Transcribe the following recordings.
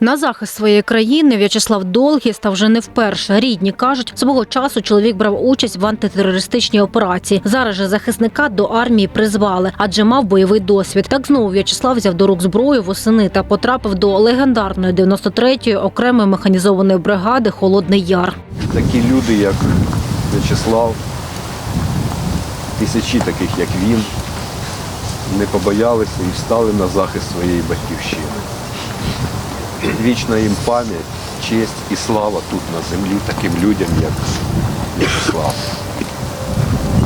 На захист своєї країни В'ячеслав Долгий став вже не вперше. Рідні кажуть, свого часу чоловік брав участь в антитерористичній операції. Зараз же захисника до армії призвали, адже мав бойовий досвід. Так знову В'ячеслав взяв до рук зброю восени та потрапив до легендарної 93-ї окремої механізованої бригади Холодний Яр. Такі люди, як В'ячеслав, тисячі таких, як він, не побоялися і встали на захист своєї батьківщини. Вічна їм пам'ять, честь і слава тут на землі таким людям, як В'ячеслав.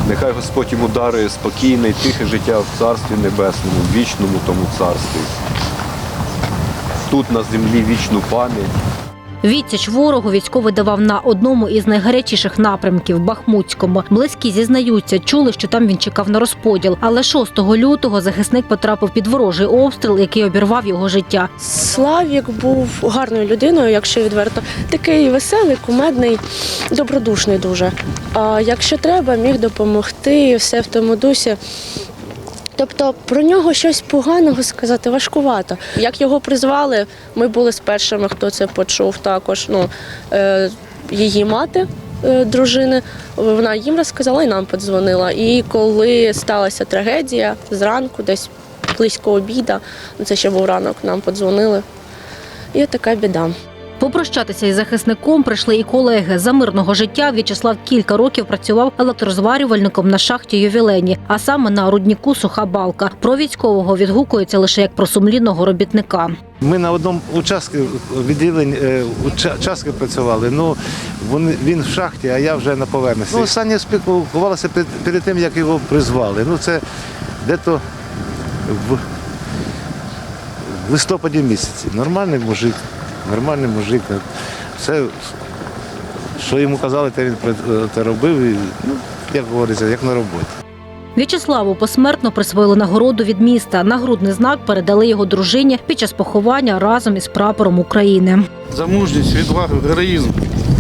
Нехай Господь йому дарує спокійне і тихе життя в Царстві Небесному, в вічному тому царстві. Тут на землі вічну пам'ять. Відсіч ворогу військовий давав на одному із найгарячіших напрямків Бахмутському. Близькі зізнаються, чули, що там він чекав на розподіл. Але 6 лютого захисник потрапив під ворожий обстріл, який обірвав його життя. Славік був гарною людиною, якщо відверто. Такий веселий, кумедний, добродушний дуже. А якщо треба, міг допомогти, все в тому дусі. Тобто про нього щось поганого сказати важкувато. Як його призвали, ми були з першими, хто це почув також. Ну, е, її мати, е, дружини, вона їм розказала і нам подзвонила. І коли сталася трагедія, зранку, десь близько обіда, ну, це ще був ранок, нам подзвонили. І така біда. Попрощатися із захисником прийшли і колеги за мирного життя. В'ячеслав кілька років працював електрозварювальником на шахті ювілені, а саме на рудніку суха балка. Про військового відгукується лише як про сумлінного робітника. Ми на одному участку відділень е, участки працювали. Ну вони він в шахті, а я вже на поверненні. Ну, останнє спілкувалося перед, перед тим, як його призвали. Ну це дето в, в листопаді місяці. Нормальний мужик, нормальний мужик. Все, що йому казали, те він при- те робив. І, ну, як говориться, як на роботі. В'ячеславу посмертно присвоїли нагороду від міста. Нагрудний знак передали його дружині під час поховання разом із прапором України. за мужність, відвагу, героїзм,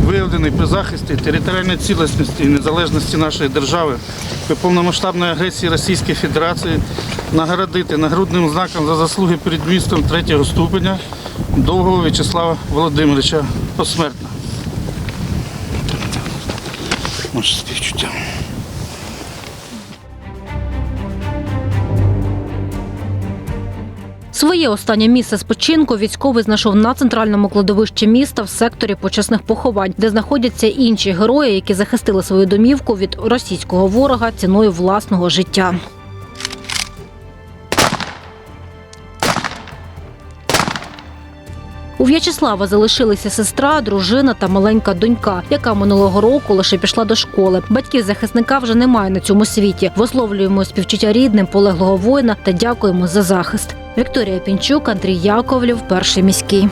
виявлений при захисті територіальної цілісності і незалежності нашої держави при повномасштабної агресії Російської Федерації нагородити нагрудним знаком за заслуги перед містом третього ступеня довгого В'ячеслава Володимировича посмертно. Наше співчуття. Своє останнє місце спочинку військовий знайшов на центральному кладовищі міста в секторі почесних поховань, де знаходяться інші герої, які захистили свою домівку від російського ворога ціною власного життя. У В'ячеслава залишилися сестра, дружина та маленька донька, яка минулого року лише пішла до школи. Батьків захисника вже немає на цьому світі. Висловлюємо співчуття рідним полеглого воїна та дякуємо за захист. Вікторія Пінчук, Андрій Яковлів, перший міський.